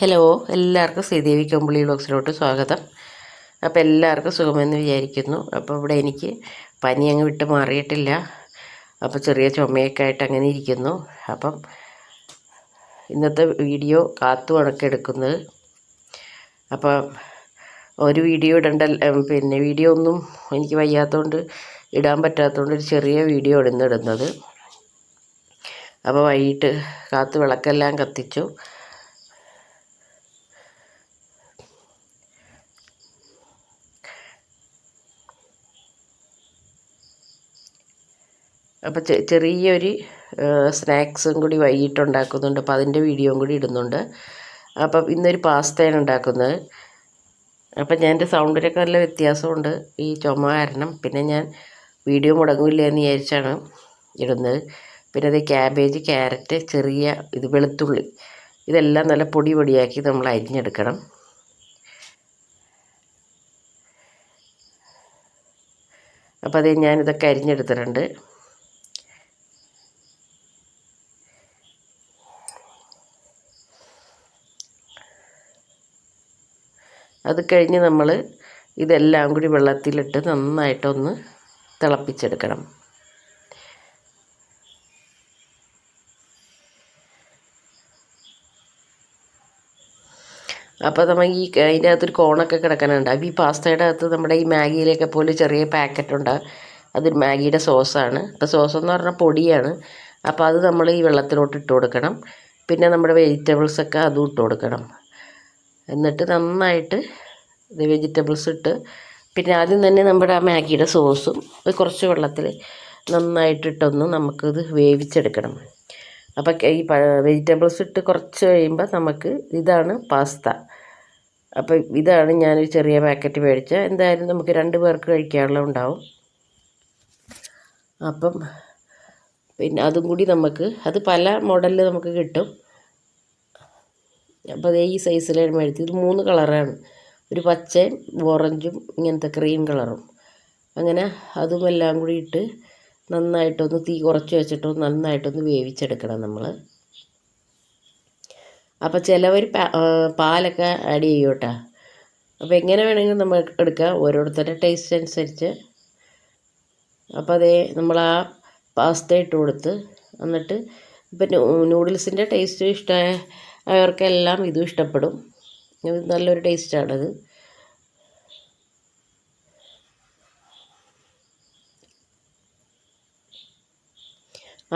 Hello എല്ലാവർക്കും ശ്രീദേവി കമ്പിളി ബ്ലോക്സിലോട്ട് സ്വാഗതം. അപ്പോൾ എല്ലാവർക്കും സുഖമെന്ന് വിചാരിക്കുന്നു. അപ്പോൾ ഇവിടെ എനിക്ക് പനി അങ്ങ് വിട്ട് മാറിയിട്ടില്ല. അപ്പോൾ ചെറിയ ചുമയൊക്കെ ആയിട്ട് അങ്ങനെ ഇരിക്കുന്നു. അപ്പം ഇന്നത്തെ വീഡിയോ കാത്തു കണക്കെടുക്കുന്നത് അപ്പം ഒരു വീഡിയോ ഇടണ്ട പിന്നെ വീഡിയോ ഒന്നും എനിക്ക് വയ്യാത്തതുകൊണ്ട് ഇടാൻ പറ്റാത്തതുകൊണ്ട് ഒരു ചെറിയ വീഡിയോ ഇടുന്നിടുന്നത് അപ്പോൾ വൈകിട്ട് കാത്തു വിളക്കെല്ലാം കത്തിച്ചു. അപ്പോൾ ചെറിയൊരു സ്നാക്സും കൂടി വൈകിട്ട് ഉണ്ടാക്കുന്നുണ്ട് അപ്പോൾ അതിന്റെ വീഡിയോയും കൂടി ഇടുന്നുണ്ട്. അപ്പം ഇന്നൊരു പാസ്തയാണ് ഉണ്ടാക്കുന്നത്. അപ്പം ഞാൻ എന്റെ സൗണ്ടിനൊക്കെ നല്ല വ്യത്യാസമുണ്ട്. ഈ ചുമ കാരണം പിന്നെ ഞാൻ വീഡിയോ മുടങ്ങില്ല എന്ന് വിചാരിച്ചാണ് ഇടുന്നത്. പിന്നെ അത് ക്യാബേജ് ക്യാരറ്റ് ചെറിയ ഇത് വെളുത്തുള്ളി ഇതെല്ലാം നല്ല പൊടി പൊടിയാക്കി നമ്മൾ അരിഞ്ഞെടുക്കണം. അപ്പോൾ അത് ഞാനിതൊക്കെ അരിഞ്ഞെടുത്തിട്ടുണ്ട്. അത് കഴിഞ്ഞ് നമ്മൾ ഇതെല്ലാം കൂടി വെള്ളത്തിലിട്ട് നന്നായിട്ടൊന്ന് തിളപ്പിച്ചെടുക്കണം. അപ്പോൾ നമ്മൾ ഈ അതിന്റെ അകത്തൊരു കോണൊക്കെ കിടക്കാനുണ്ട്. അപ്പോൾ ഈ പാസ്തയുടെ അകത്ത് നമ്മുടെ ഈ മാഗിയിലൊക്കെ പോലെ ചെറിയ പാക്കറ്റ് ഉണ്ട്. അത് മാഗിയുടെ സോസാണ് അപ്പോൾ സോസ് എന്ന് പറഞ്ഞാൽ പൊടിയാണ്. അപ്പോൾ അത് നമ്മൾ ഈ വെള്ളത്തിലോട്ട് ഇട്ട് കൊടുക്കണം. പിന്നെ നമ്മുടെ വെജിറ്റബിൾസൊക്കെ അതും ഇട്ട് കൊടുക്കണം. എന്നിട്ട് നന്നായിട്ട് ഇത് വെജിറ്റബിൾസ് ഇട്ട് പിന്നെ ആദ്യം തന്നെ നമ്മുടെ ആ മാഗിയുടെ സോസും കുറച്ച് വെള്ളത്തിൽ നന്നായിട്ടിട്ടൊന്ന് നമുക്കിത് വേവിച്ചെടുക്കണം. അപ്പോൾ ഈ വെജിറ്റബിൾസ് ഇട്ട് കുറച്ച് കഴിയുമ്പോൾ നമുക്ക് ഇതാണ് പാസ്ത അപ്പോൾ ഇതാണ് ഞാനൊരു ചെറിയ പാക്കറ്റ് മേടിച്ച. എന്തായാലും നമുക്ക് രണ്ട് പേർക്ക് കഴിക്കാനുള്ള ഉണ്ടാവും. അപ്പം പിന്നെ അതും കൂടി നമുക്ക് അത് പല മോഡലിൽ നമുക്ക് കിട്ടും. അപ്പോൾ അതേ ഈ സൈസിലാണ് മേടിച്ചത് ഇത് മൂന്ന് കളറാണ് ഒരു പച്ചയും ഓറഞ്ചും ഇങ്ങനത്തെ ക്രീം കളറും അങ്ങനെ അതും എല്ലാം കൂടി ഇട്ട് നന്നായിട്ടൊന്ന് തീ കുറച്ച് വെച്ചിട്ട് നന്നായിട്ടൊന്ന് വേവിച്ചെടുക്കണം നമ്മൾ അപ്പോൾ ചിലവർ പാലൊക്കെ ആഡ് ചെയ്യും അപ്പോൾ എങ്ങനെ വേണമെങ്കിലും നമ്മൾ എടുക്കാം. ഓരോരുത്തരുടെ ടേസ്റ്റ് അനുസരിച്ച്. അപ്പോൾ അതേ നമ്മൾ ആ പാസ്ത ഇട്ട് കൊടുത്ത് എന്നിട്ട് ഇപ്പം നൂഡിൽസിന്റെ ടേസ്റ്റ് ഇഷ്ടമായ അവർക്കെല്ലാം ഇതും ഇഷ്ടപ്പെടും. നല്ലൊരു ടേസ്റ്റാണത്.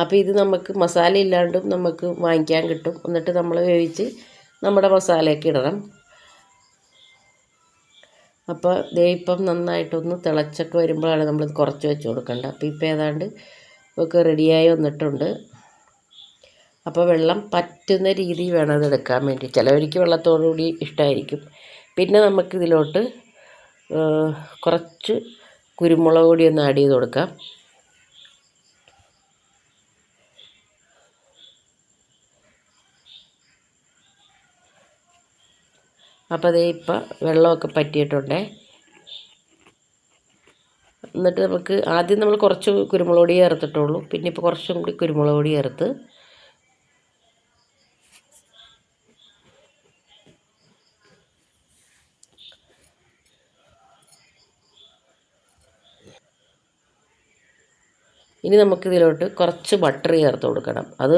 അപ്പോൾ ഇത് നമുക്ക് മസാല ഇല്ലാണ്ടും നമുക്ക് വാങ്ങിക്കാൻ കിട്ടും. എന്നിട്ട് നമ്മൾ വേവിച്ച് നമ്മുടെ മസാലയൊക്കെ ഇടണം. അപ്പോൾ ദേ നന്നായിട്ടൊന്ന് തിളച്ചൊക്കെ വരുമ്പോഴാണ് നമ്മളിത് കുറച്ച് വെച്ച് കൊടുക്കേണ്ടത്. അപ്പോൾ ഇപ്പോൾ ഏതാണ്ട് ഒക്കെ റെഡിയായി വന്നിട്ടുണ്ട്. അപ്പോൾ വെള്ളം പറ്റുന്ന രീതിയിൽ വേണം അത് എടുക്കാൻ വേണ്ടി. ചിലവർക്ക് വെള്ളത്തോടുകൂടി ഇഷ്ടമായിരിക്കും പിന്നെ നമുക്കിതിലോട്ട് കുറച്ച് കുരുമുളക് പൊടി ഒന്ന് ആഡ് ചെയ്ത് കൊടുക്കാം. അപ്പോൾ അതേ ഇപ്പം വെള്ളമൊക്കെ പറ്റിയിട്ടുണ്ടേ. എന്നിട്ട് നമുക്ക് ആദ്യം നമ്മൾ കുറച്ച് കുരുമുളക് പൊടി ചേർത്തിട്ടുള്ളൂ. പിന്നെ ഇപ്പോൾ കുറച്ചും കൂടി കുരുമുളക് പൊടി ചേർത്ത് ഇനി നമുക്കിതിലോട്ട് കുറച്ച് ബട്ടർ ചേർത്ത് കൊടുക്കണം. അത്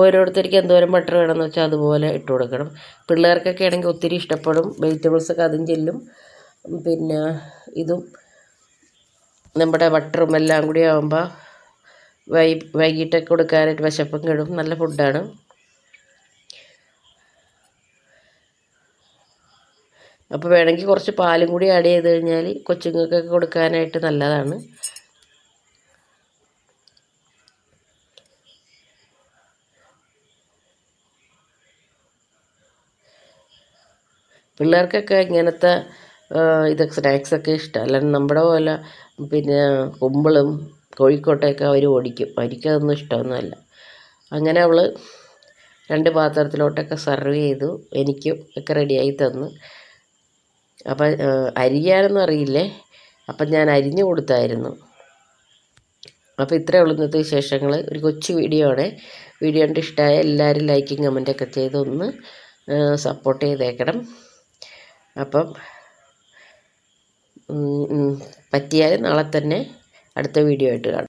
ഓരോരുത്തർക്ക് എന്തോരം ബട്ടർ വേണമെന്ന് വെച്ചാൽ അതുപോലെ ഇട്ട് കൊടുക്കണം. പിള്ളേർക്കൊക്കെ ആണെങ്കിൽ ഒത്തിരി ഇഷ്ടപ്പെടും. വെജിറ്റബിൾസൊക്കെ അതും ചെല്ലും. പിന്നെ ഇതും നമ്മുടെ ബട്ടറും എല്ലാം കൂടി ആകുമ്പോൾ വൈ വൈകിട്ടൊക്കെ കൊടുക്കാനായിട്ട് വിശപ്പും കിടും. നല്ല ഫുഡാണ് അപ്പോൾ വേണമെങ്കിൽ കുറച്ച് പാലും കൂടി ആഡ് ചെയ്ത് കഴിഞ്ഞാൽ കൊച്ചുങ്ങൾക്കൊക്കെ കൊടുക്കാനായിട്ട് നല്ലതാണ്. പിള്ളേർക്കൊക്കെ ഇങ്ങനത്തെ ഇതൊക്കെ സ്നാക്സൊക്കെ ഇഷ്ടം. അല്ലാണ്ട് നമ്മുടെ പോലെ പിന്നെ കുമ്പിളും കോഴിക്കോട്ടയൊക്കെ അവർ ഓടിക്കും. അവർക്കതൊന്നും ഇഷ്ടമൊന്നുമല്ല. അങ്ങനെ അവൾ രണ്ട് പാത്രത്തിലോട്ടൊക്കെ സെർവ് ചെയ്തു. എനിക്കും ഒക്കെ റെഡിയായി തന്നു. അപ്പം അരിയാനൊന്നും അറിയില്ലേ? അപ്പം ഞാൻ അരിഞ്ഞു കൊടുത്തായിരുന്നു. അപ്പോൾ ഇത്രയേ ഉള്ളൂ ഇന്നത്തെ വിശേഷങ്ങൾ ഒരു കൊച്ചു വീഡിയോ ആണ്. വീഡിയോ കണ്ട് ഇഷ്ടമായ എല്ലാവരും ലൈക്കും കമന്റൊക്കെ ചെയ്തൊന്ന് സപ്പോർട്ട് ചെയ്തേക്കണം. അപ്പം പറ്റിയാൽ നാളെ തന്നെ അടുത്ത വീഡിയോ ആയിട്ട് കാണാം.